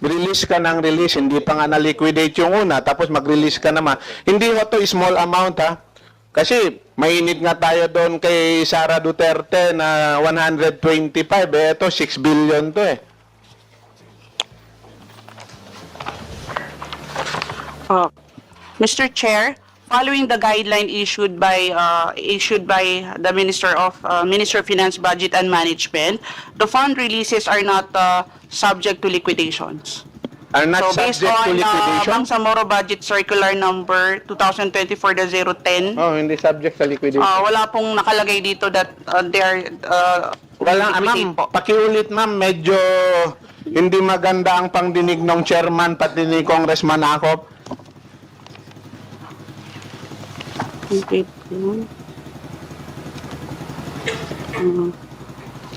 release ka ng release, hindi pa nga na-liquidate yung una, tapos mag-release ka naman. Hindi ho to small amount ha. Kasi mainit nga tayo doon kay Sara Duterte na 125, eh ito 6 billion to eh. Uh, Mr. Chair, following the guideline issued by, uh, issued by the Minister of, uh, Minister of Finance, Budget and Management, the fund releases are not uh, subject to liquidations. Are not So based subject to on uh, liquidation? Bangsamoro Budget Circular Number 2024-010, Oh, hindi subject sa liquidation. uh, wala pong nakalagay dito that uh, they are uh, Wala, ah, liquidate ma'am, po. pakiulit ma'am, medyo hindi maganda ang pangdinig ng chairman pati ni Congressman Akop. Okay. Mm.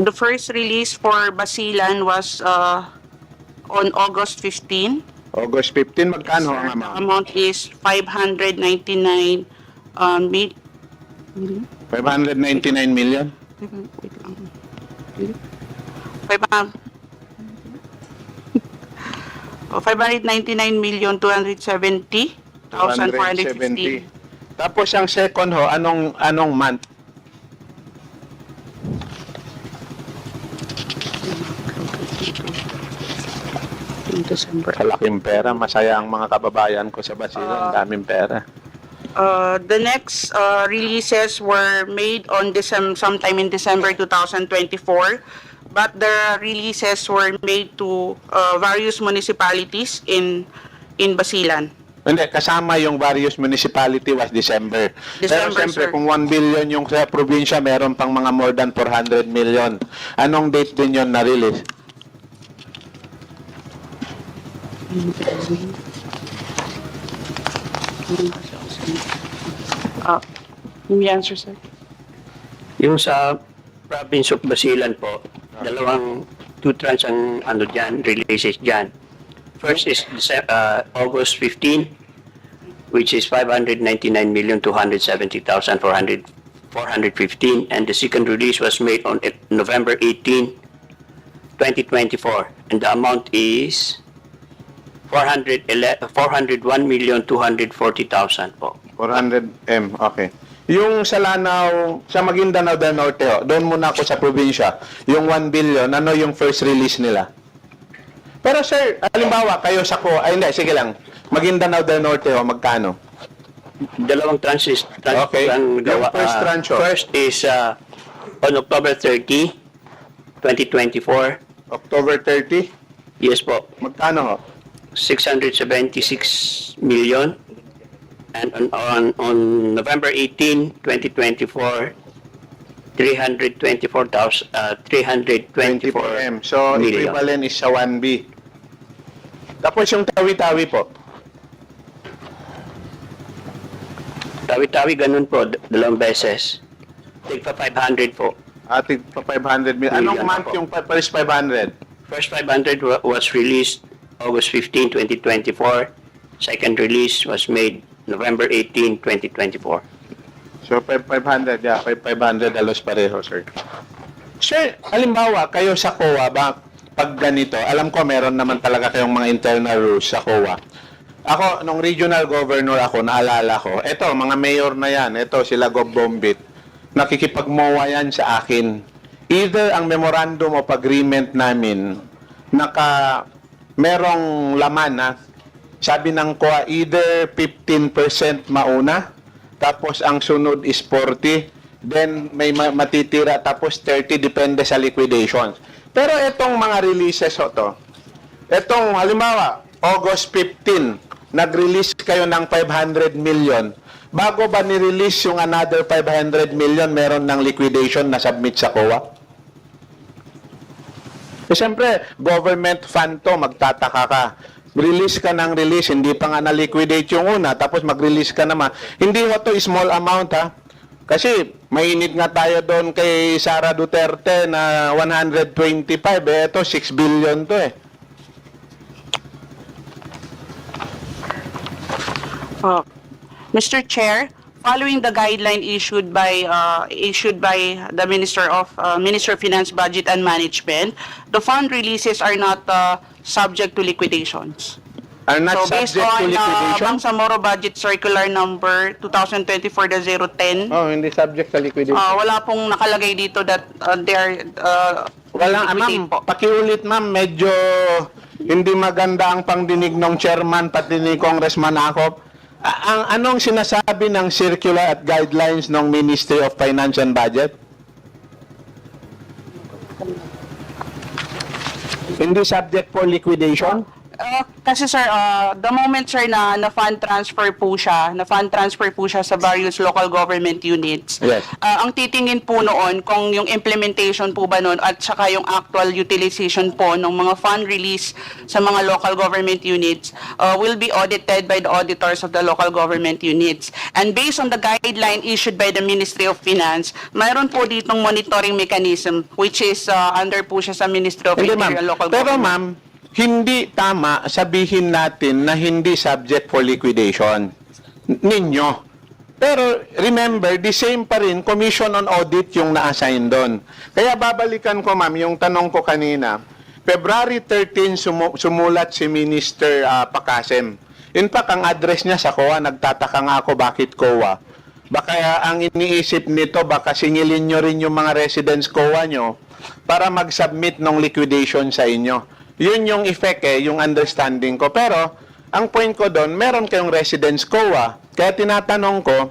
The first release for Basilan was uh, on August 15. August 15, magkano Sir, nga the amount is 599 um, mil- 599 million? wait lang. Five hun- Oh, 599 million 270 thousand 450. 270. Tapos ang second ho, anong anong month? December. Kalaking pera, masaya ang mga kababayan ko sa Basilan, Ah. daming pera. Uh, the next uh, releases were made on December, sometime in December 2024, but the releases were made to uh, various municipalities in in Basilan. Hindi, kasama yung various municipality was December. Pero December, siyempre, sir. kung 1 billion yung sa probinsya, meron pang mga more than 400 million. Anong date din yun na-release? Uh, yung answer, sir? Yung sa province of Basilan po, dalawang two trans ang ano dyan, releases dyan. First is Dece- uh, August 15, which is 599,270,400 415 and the second release was made on November 18, 2024 and the amount is 411 401,240,000 po. 400M, okay. Yung sa Lanao, sa Maguindanao del Norte, doon muna ako sa probinsya, yung 1 billion, ano yung first release nila? Pero sir, halimbawa, kayo sa ko, ay hindi, sige lang, Maguindanao del Norte, ho, magkano? Dalawang tranches. Trans, Okay. ang Yung gawa- first ah, tranche, oh. First is uh, on October 30, 2024. October 30, Yes po, magkano ho? 676 million. And on, on, on November 18, 2024, 324,000, uh, 324 24M. So, million. equivalent is sa 1B. Tapos yung tawi-tawi po, Tawi-tawi ganun po, dalawang beses. Tigpa 500 po. ating pa 500 million. Anong Million month po. yung pa- first 500? First 500 wa- was released August 15, 2024. Second release was made November 18, 2024. So, 500, yeah, 500 alos pareho, sir. Sir, halimbawa, kayo sa COA, ba, pag ganito, alam ko meron naman talaga kayong mga internal rules sa COA. Ako, nung regional governor ako, naalala ko, eto, mga mayor na yan, eto, sila Gob Bombit, nakikipagmowa yan sa akin. Either ang memorandum of agreement namin, naka, merong laman na, sabi ng COA, either 15% mauna, tapos ang sunod is 40, then may ma- matitira tapos 30 depende sa liquidation. Pero itong mga releases ho to, itong halimbawa, August 15, nag-release kayo ng 500 million. Bago ba ni-release yung another 500 million, meron ng liquidation na submit sa COA? Eh, siyempre, government fund to, magtataka ka. Release ka ng release, hindi pa nga na-liquidate yung una, tapos mag-release ka naman. Hindi ho to small amount ha. Kasi mainit nga tayo doon kay Sara Duterte na 125, eh ito 6 billion to eh. Uh, Mr. Chair, following the guideline issued by uh, issued by the Minister of uh, Minister of Finance, Budget and Management, the fund releases are not uh, subject to liquidations. Are not so based subject to on uh, liquidation? Bangsamoro Budget Circular Number 2024-010, Oh, hindi subject sa liquidation. uh, wala pong nakalagay dito that uh, they are uh, Wala, ah, liquidate ma'am. po. Pakiulit, ma'am. Medyo hindi maganda ang pangdinig ng chairman pati ni Congressman Akop. A- ang anong sinasabi ng circular at guidelines ng Ministry of Finance and Budget? Hindi subject for liquidation? Uh, kasi sir, uh, the moment sir na na fund transfer po siya, na fund transfer po siya sa various local government units. Yes. uh, ang titingin po noon kung yung implementation po ba noon at saka yung actual utilization po ng mga fund release sa mga local government units uh, will be audited by the auditors of the local government units. And based on the guideline issued by the Ministry of Finance, mayroon po ditong monitoring mechanism which is uh, under po siya sa Ministry of Hindi, Interior Local Pero, Government. ma'am, hindi tama sabihin natin na hindi subject for liquidation ninyo. Pero remember, the same pa rin, Commission on Audit yung na-assign doon. Kaya babalikan ko, ma'am, yung tanong ko kanina. February 13, sumu- sumulat si Minister ah, Pakasem. In fact, ang address niya sa COA, nagtataka nga ako bakit COA. Baka ang iniisip nito, baka singilin nyo rin yung mga residents COA nyo para mag-submit ng liquidation sa inyo. Yun yung effect eh, yung understanding ko. Pero, ang point ko doon, meron kayong residents COA. Kaya tinatanong ko,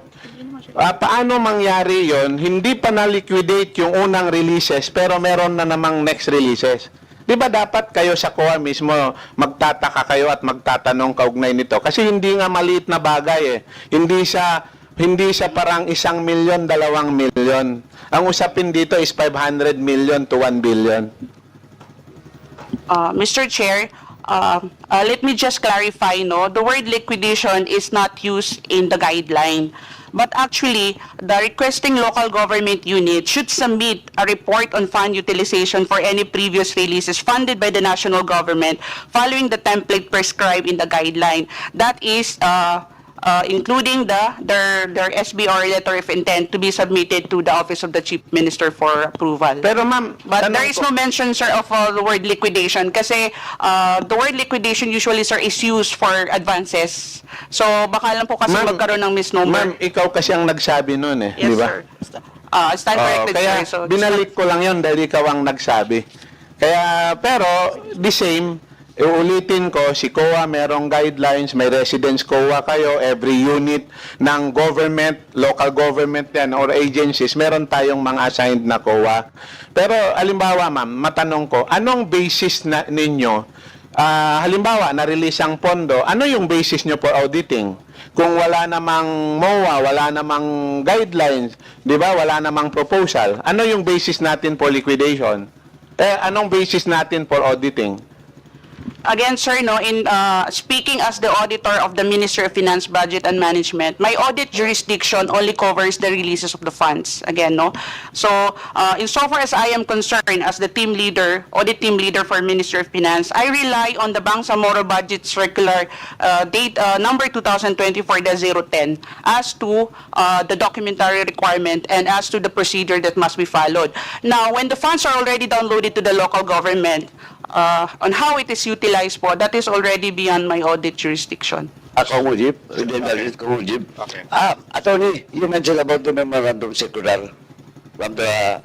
ah, paano mangyari yon Hindi pa na-liquidate yung unang releases, pero meron na namang next releases. Di ba dapat kayo sa COA mismo magtataka kayo at magtatanong kaugnay nito? Kasi hindi nga maliit na bagay eh. Hindi sa hindi sa parang isang milyon, dalawang milyon. Ang usapin dito is 500 million to 1 billion. Uh, Mr. Chair, uh, uh, let me just clarify, no, the word liquidation is not used in the guideline. But actually, the requesting local government unit should submit a report on fund utilization for any previous releases funded by the national government following the template prescribed in the guideline. That is, uh, uh, including the their their SBR letter of intent to be submitted to the Office of the Chief Minister for approval. Pero ma'am, But there is no mention, sir, of uh, the word liquidation kasi uh, the word liquidation usually, sir, is used for advances. So baka lang po kasi magkaroon ng misnomer. Ma'am, ikaw kasi ang nagsabi noon eh, yes, di ba? sir. Uh, stand Oo, corrected, kaya sir. So, binalik ko lang yon dahil ikaw ang nagsabi. Kaya, pero, the same, Iulitin ko, si COA merong guidelines, may residence COA kayo, every unit ng government, local government yan, or agencies, meron tayong mga assigned na COA. Pero, halimbawa ma'am, matanong ko, anong basis na ninyo, ah, halimbawa, na-release ang pondo, ano yung basis nyo for auditing? Kung wala namang MOA, wala namang guidelines, di ba, wala namang proposal, ano yung basis natin for liquidation? Eh, anong basis natin for auditing? Again, sir, no, in uh, speaking as the auditor of the Ministry of Finance, Budget and Management, my audit jurisdiction only covers the releases of the funds. Again, no. So, uh, insofar as I am concerned as the team leader, audit team leader for Ministry of Finance, I rely on the Bangsamoro Budget Circular uh, date uh, number 2024-010 as to uh, the documentary requirement and as to the procedure that must be followed. Now, when the funds are already downloaded to the local government, uh, on how it is utilized po, that is already beyond my audit jurisdiction. Ako Mujib, hindi nalit ko Mujib. Okay. Ah, attorney, you mentioned about the memorandum circular from the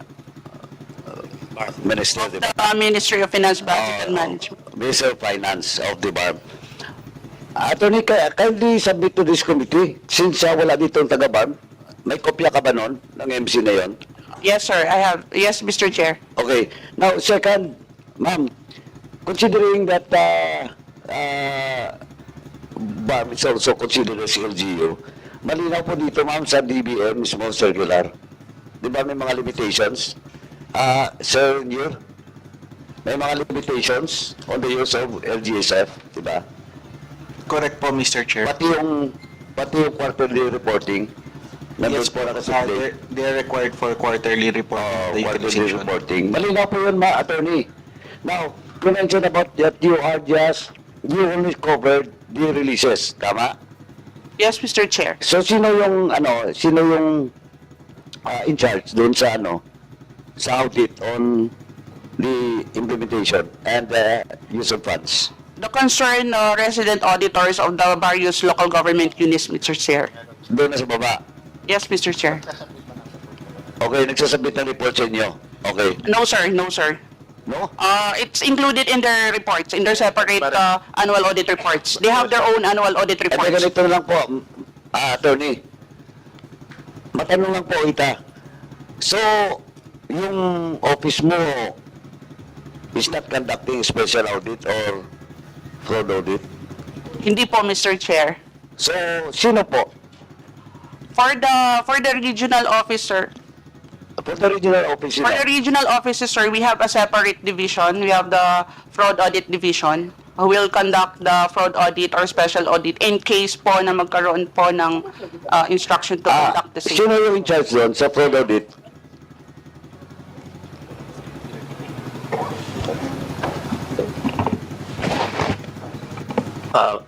uh, Minister of the The uh, Ministry of Finance, Budget and uh, Management. Minister of Finance of the BARM. Attorney, ka- kindly submit to this committee since uh, wala dito ang taga-BARM. May kopya ka ba nun ng MC na yon? Yes, sir, I have. Yes, Mr. Chair. Okay. Now, second, ma'am, considering that uh, uh, BARM is also considered as LGU, malinaw po dito, ma'am, sa DBM, small circular. Di ba may mga limitations? Uh, sir, Nier, may mga limitations on the use of LGSF, di ba? Correct po, Mr. Chair. Pati yung, pati yung quarterly reporting, nandun Yes po po, uh, nakasabi. they're, they're required for quarterly report uh, of the quarterly reporting. Malinaw po yun, ma, attorney. Now, you mentioned about that you are just, you only covered the releases, tama? Yes, Mr. Chair. So sino yung ano, sino yung ah, in charge doon sa ano sa audit on the implementation and the use of funds? The concerned uh, resident auditors of the various local government units, Mr. Chair. Doon na sa baba. Yes, Mr. Chair. Okay, nagsasabit ng report sa inyo. Okay. No, sir. No, sir. No? Uh, it's included in their reports, in their separate uh, annual audit reports. They have their own annual audit Eh, reports. ganito lang po, mm, ah, attorney. Matanong lang po kita. So, yung office mo is not conducting special audit or fraud audit? Hindi po, Mr. Chair. So, sino po? For the for the regional officer, For the regional office for the regional offices, sir, we have a separate division. We have the fraud audit division who will conduct the fraud audit or special audit in case po na magkaroon po ng uh, instruction to Ah, conduct the same. sino yung in charge doon sa fraud audit? Uh,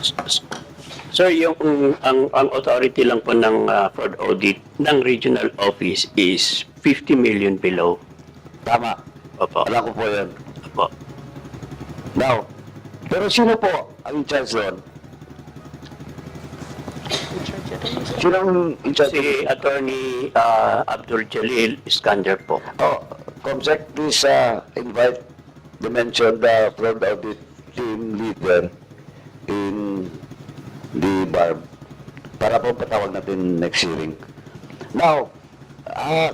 s- s- Sir, yung ang ang authority lang po ng uh, fraud audit ng regional office is 50 million below. Tama. Opo. Alam ko po yan. Opo. Now, pero sino po ang in charge doon? Sino ang in charge? Si Attorney uh, Abdul Jalil Iskander po. Oh, Comsec, please uh, invite the mentioned uh, fraud audit team leader in the bar para po patawag natin next hearing. Now, uh,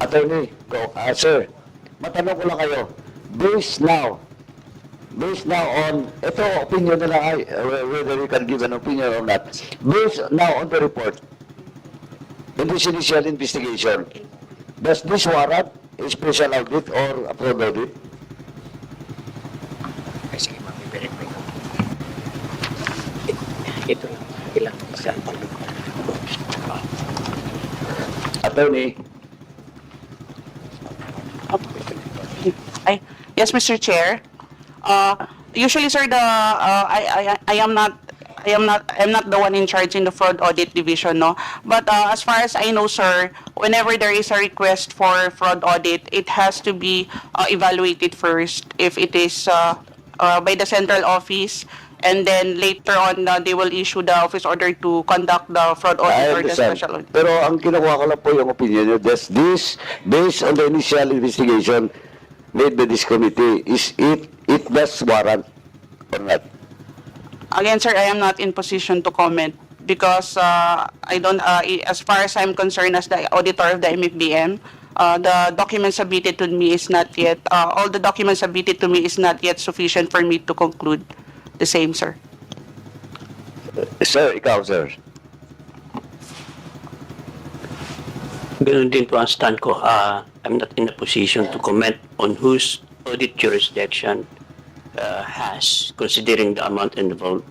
attorney, go, uh, sir, matanong ko lang kayo, based now, based now on, ito opinion na lang, ay, uh, whether you can give an opinion or not, based now on the report, in this initial investigation, does this warrant a special audit or a fraud audit? Attorney, Ay, yes, Mr. Chair. Uh, usually, sir, the uh, I, I I am not I am not I'm not the one in charge in the fraud audit division, no. But uh, as far as I know, sir, whenever there is a request for fraud audit, it has to be uh, evaluated first if it is uh, uh, by the central office. And then later on, uh, they will issue the office order to conduct the fraud audit or the special audit. Pero ang kinukuha ko lang po yung opinion nyo, does this, based on the initial investigation made by this committee, is it, it does warrant or not? Again, sir, I am not in position to comment because uh, I don't, uh, as far as I'm concerned as the auditor of the MFBM, uh, the document submitted to me is not yet, uh, all the documents submitted to me is not yet sufficient for me to conclude the same, sir. Sir, ikaw, sir. Ganun din po ang stand ko. Uh, I'm not in a position to comment on whose audit jurisdiction uh, has, considering the amount involved.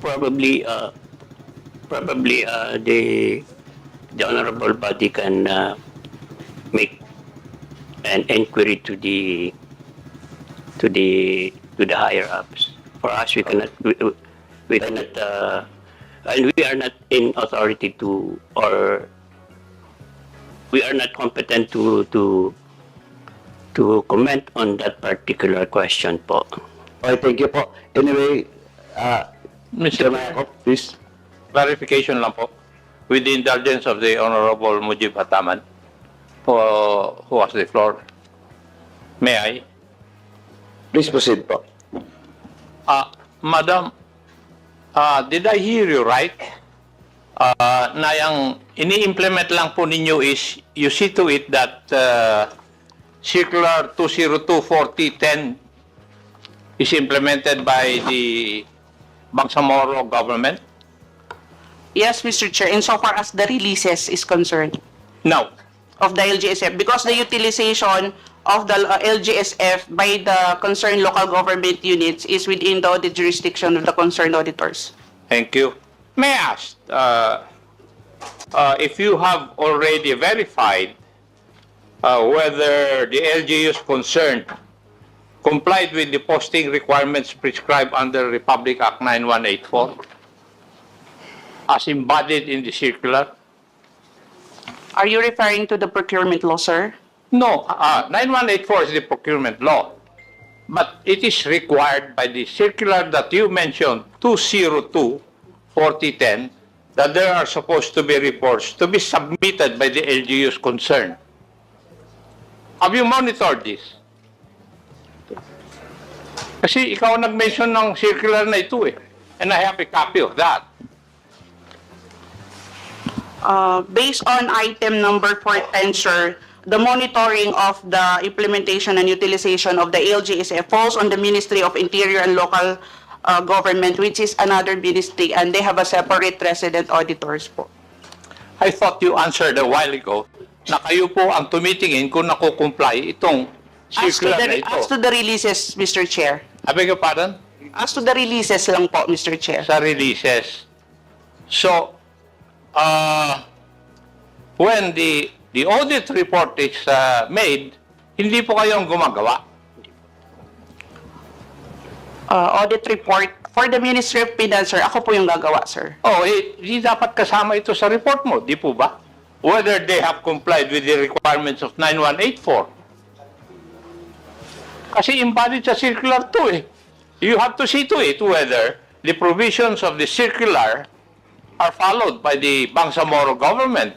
Probably, uh, probably uh, the the honorable body can uh, make an inquiry to the to the to the higher ups. For us, we cannot we, we cannot uh, and we are not in authority to or we are not competent to to to comment on that particular question po. Okay, thank you po. Anyway, uh, Mr. Mayor. please. clarification lang po. With the indulgence of the Honorable Mujib Hataman, who, who has the floor. May I? please proceed po. Uh, Madam, uh, did I hear you right? Uh, na yung ini-implement lang po ninyo is you see to it that uh, Circular 202-4010 is implemented by the Bangsamoro government? Yes, Mr. Chair, insofar as the releases is concerned No. Of the LGSF, because the utilization of the uh, LGSF by the concerned local government units is within the audit jurisdiction of the concerned auditors. Thank you. May I ask, uh, uh, if you have already verified uh, whether the LGUs concerned complied with the posting requirements prescribed under Republic Act 9184 as embodied in the circular? Are you referring to the procurement law, sir? No, uh, 9184 is the procurement law. But it is required by the circular that you mentioned, 202-4010, that there are supposed to be reports to be submitted by the LGUs concerned. Have you monitored this? Kasi ikaw nag-mention ng circular na ito eh. And I have a copy of that. Uh, based on item number 410, sir, the monitoring of the implementation and utilization of the ALGSF falls on the Ministry of Interior and Local uh, Government, which is another ministry, and they have a separate resident auditors po. I thought you answered a while ago na kayo po ang tumitingin kung nakukomply itong As to circular na the, ito. as to the releases, Mr. Chair. I beg your pardon? As to the releases lang po, Mr. Chair. Sa releases. So, uh, when the the audit report is uh, made, hindi po kayong gumagawa. Uh, audit report for the Ministry of Finance, sir, ako po yung gagawa, sir. Oh, eh, di dapat kasama ito sa report mo, di po ba? Whether they have complied with the requirements of 9184. Kasi embodied sa circular to eh. You have to see to it whether the provisions of the circular are followed by the Bangsamoro government.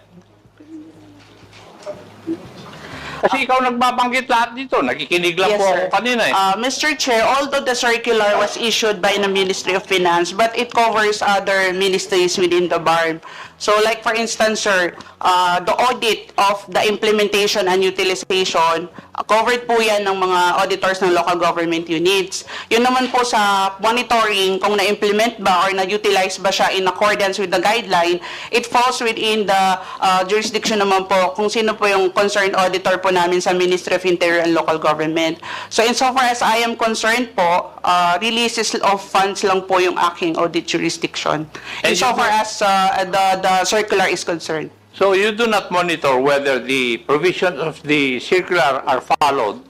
Kasi ikaw nagbabanggit lahat dito. Nakikinig lang Yes, po sir. ako kanina eh. Uh, Mr. Chair, although the circular was issued by the Ministry of Finance, but it covers other ministries within the BARM. So like for instance, sir, uh, the audit of the implementation and utilization, uh, covered po yan ng mga auditors ng local government units. Yun naman po sa monitoring kung na-implement ba or na-utilize ba siya in accordance with the guideline, it falls within the uh, jurisdiction naman po kung sino po yung concerned auditor po namin sa Ministry of Interior and Local Government. So insofar as I am concerned po, uh, releases of funds lang po yung aking audit jurisdiction. Insofar as uh, the, the circular is concerned. So you do not monitor whether the provisions of the circular are followed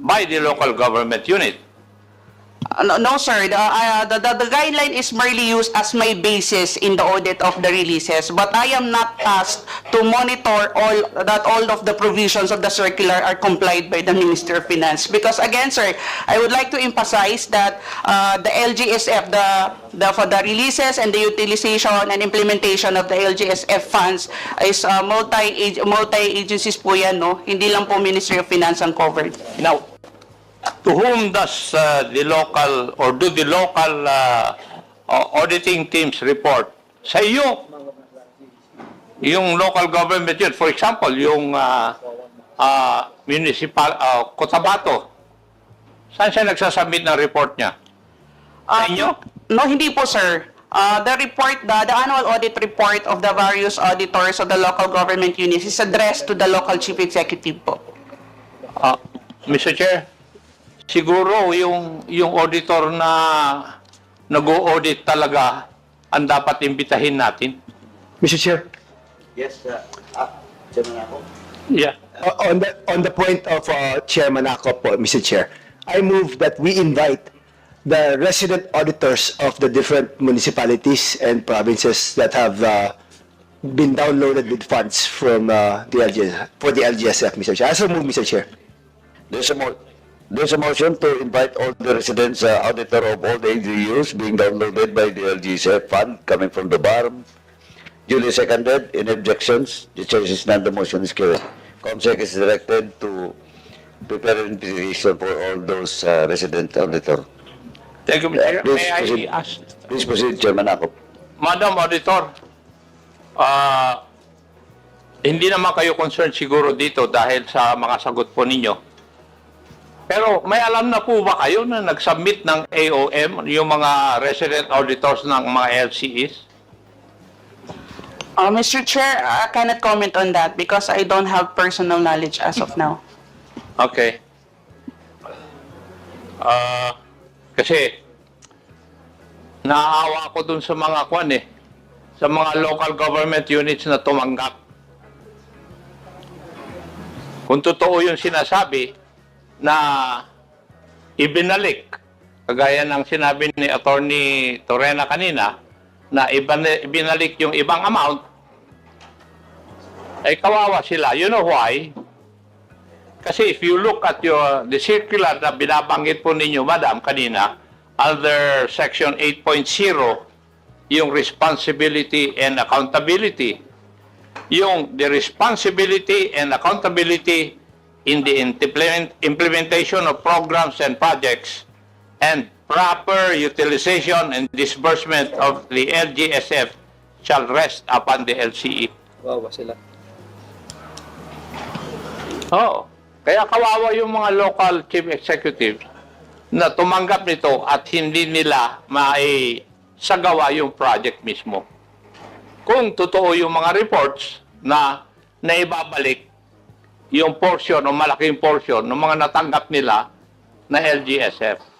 by the local government unit. Uh, No, no, sir. The, uh, the, the, the guideline is merely used as my basis in the audit of the releases, but I am not tasked to monitor all, that all of the provisions of the circular are complied by the Minister of Finance. Because again, sir, I would like to emphasize that uh, the LGSF, the, the, for the releases and the utilization and implementation of the LGSF funds is uh, multi, multi-agencies po yan, no? Hindi lang po Ministry of Finance ang covered. Now, to whom does uh, the local or do the local uh, uh, auditing teams report? Sa iyo. Yung local government yun. For example, yung uh, uh, municipal, uh, Cotabato. Saan siya nagsasubmit ng report niya? Sa Uh, inyo? No, hindi po, sir. Uh, the report, the, the annual audit report of the various auditors of the local government units is addressed to the local chief executive po. Ah, Mr. Chair, siguro yung yung auditor na nag-audit talaga ang dapat imbitahin natin. Mr. Chair, Yeah. uh, on the, on the point of uh, Chairman Ako po, Mr. Chair, I move that we invite the resident auditors of the different municipalities and provinces that have uh, been downloaded with funds from uh, the LGS, for the LGSF, Mr. Chair. I so move, Mr. Chair. There's a mo, there's a motion to invite all the residents, uh, auditor of all the AGUs being downloaded by the LGSF fund coming from the BARM. Duly seconded, in objections, the chair is none, the motion is carried. COMSEC is directed to prepare an invitation for all those uh, resident auditor. Thank you, Mr. Chair. Please May I ask, Please proceed, Chairman Ako. Madam Auditor, ah, hindi naman kayo concerned siguro dito dahil sa mga sagot po ninyo. Pero may alam na po ba kayo na nag-submit ng AOM, yung mga resident auditors ng mga LCEs? Uh, Mr. Chair, I cannot comment on that because I don't have personal knowledge as of now. Okay. Ah, kasi naaawa ako dun sa mga kwan eh, sa mga local government units na tumanggap. Kung totoo yung sinasabi na ibinalik. Kagaya ng sinabi ni Attorney Torena kanina, na ibinalik yung ibang amount, ay kawawa sila. You know why? Kasi if you look at your, the circular na binabanggit po ninyo, Madam, kanina, under Section 8.0, yung responsibility and accountability, yung the responsibility and accountability in the implement, implementation of programs and projects and proper utilization and disbursement of the LGSF shall rest upon the LCE. Wawa sila. Oo. Kaya kawawa yung mga local chief executives na tumanggap nito at hindi nila mai sagawa yung project mismo. Kung totoo yung mga reports na naibabalik yung portion o malaking portion ng mga natanggap nila na LGSF.